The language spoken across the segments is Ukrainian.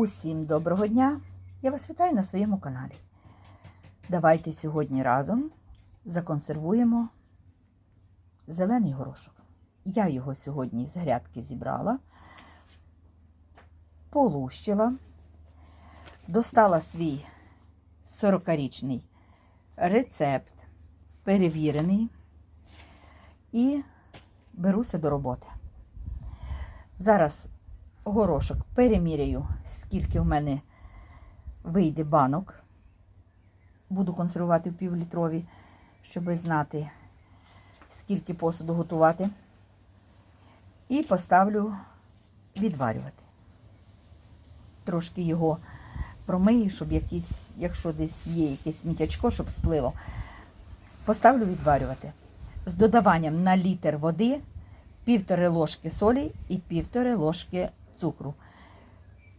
Усім доброго дня! Я вас вітаю на своєму каналі. Давайте сьогодні разом законсервуємо зелений горошок. Я його сьогодні з грядки зібрала, полущила, достала свій 40-річний рецепт, перевірений, і беруся до роботи. Зараз горошок переміряю, скільки в мене вийде банок. Буду консервувати в півлітрові, щоб знати, скільки посуду готувати. І поставлю відварювати. Трошки його промию, щоб якісь, якщо десь є якесь сміттячко, щоб сплило. Поставлю відварювати. З додаванням на літр води півтори ложки солі і півтори ложки цукру.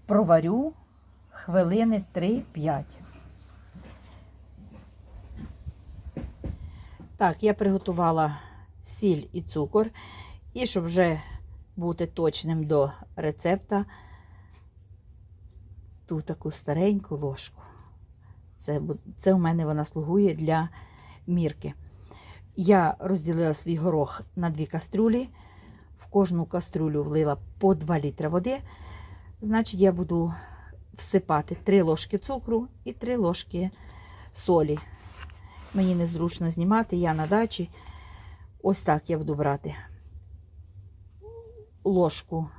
Проварю хвилини 3-5. Так, я приготувала сіль і цукор. І щоб вже бути точним до рецепта, ту таку стареньку ложку. Це, це у мене вона слугує для мірки. Я розділила свій горох на дві кастрюлі. В кожну кастрюлю влила по 2 літри води. Значить, я буду всипати 3 ложки цукру і 3 ложки солі. Мені незручно знімати, я на дачі. Ось так я буду брати ложку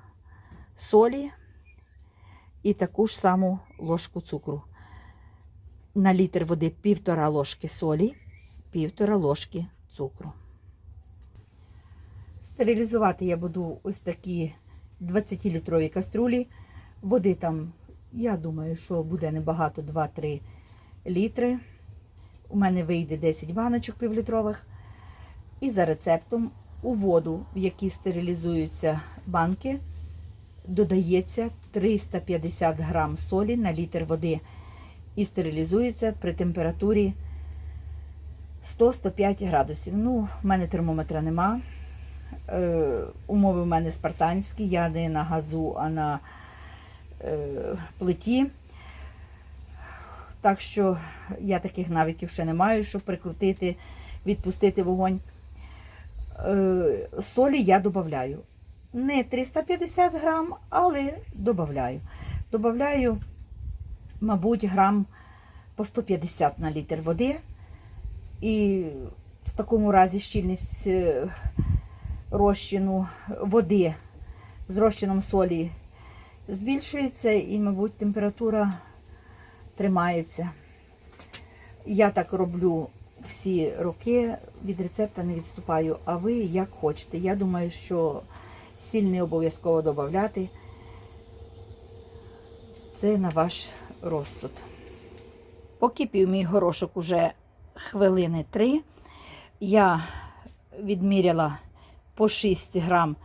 солі і таку ж саму ложку цукру. На літр води півтора ложки солі, півтора ложки цукру. Стерилізувати я буду ось такі 20-літрові каструлі. Води там, я думаю, що буде небагато 2-3 літри. У мене вийде 10 баночок півлітрових. І за рецептом у воду, в якій стерилізуються банки, додається 350 грам солі на літр води і стерилізується при температурі 100-105 градусів. Ну, в мене термометра нема. Е, умови в мене спартанські, я не на газу, а на е, плиті. Так що я таких навиків ще не маю, щоб прикрутити, відпустити вогонь. Е, солі я додаю. Не 350 грам, але додаю. Добавляю, мабуть, грам по 150 на літр води. І в такому разі щільність розчину води з розчином солі збільшується і, мабуть, температура тримається. Я так роблю всі роки, від рецепта не відступаю, а ви як хочете. Я думаю, що сіль не обов'язково додати. Це на ваш розсуд. Покипів мій горошок уже хвилини три. Я відміряла по 6 грам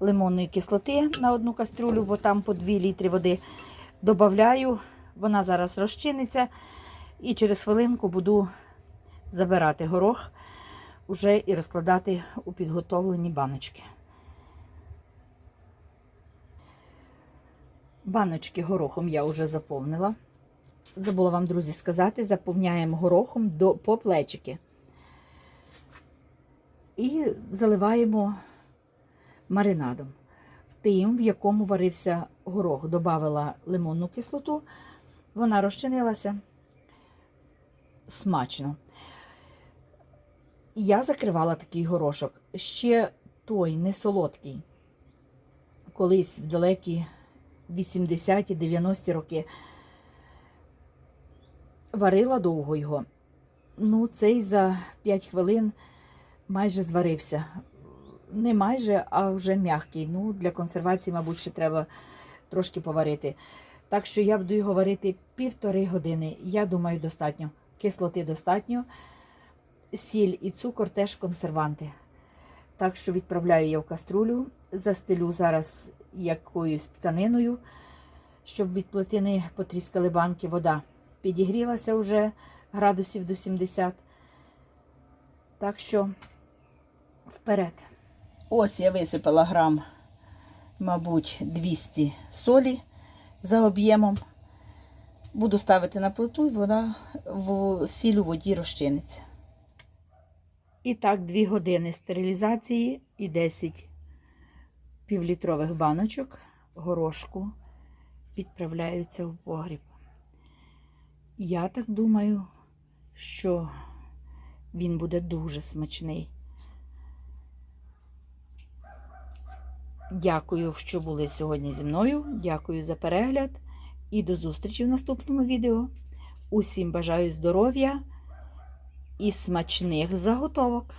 лимонної кислоти на одну кастрюлю, бо там по 2 літри води. Добавляю, вона зараз розчиниться. І через хвилинку буду забирати горох уже і розкладати у підготовлені баночки. Баночки горохом я вже заповнила. Забула вам, друзі, сказати, заповняємо горохом до, по плечики. І заливаємо маринадом. Тим, в якому варився горох, додавила лимонну кислоту, вона розчинилася смачно. Я закривала такий горошок. Ще той не солодкий. Колись в далекі 80-ті, 90-ті роки варила довго його. Ну, цей за 5 хвилин майже зварився. Не майже, а вже м'який. Ну, для консервації, мабуть, ще треба трошки поварити. Так що я буду його варити півтори години. Я думаю, достатньо. Кислоти достатньо. Сіль і цукор теж консерванти. Так що відправляю я в каструлю, застелю зараз якоюсь тканиною, щоб від плити потріскали банки. Вода підігрілася вже градусів до 70. Так що вперед. Ось я висипала грам, мабуть, 200 солі. за об'ємом. Буду ставити на плиту і вода в сіль у воді розчиниться. І так, 2 години стерилізації і 10 півлітрових баночок горошку відправляються в погріб. Я так думаю, що він буде дуже смачний. Дякую, що були сьогодні зі мною. Дякую за перегляд і до зустрічі в наступному відео. Усім бажаю здоров'я і смачних заготовок.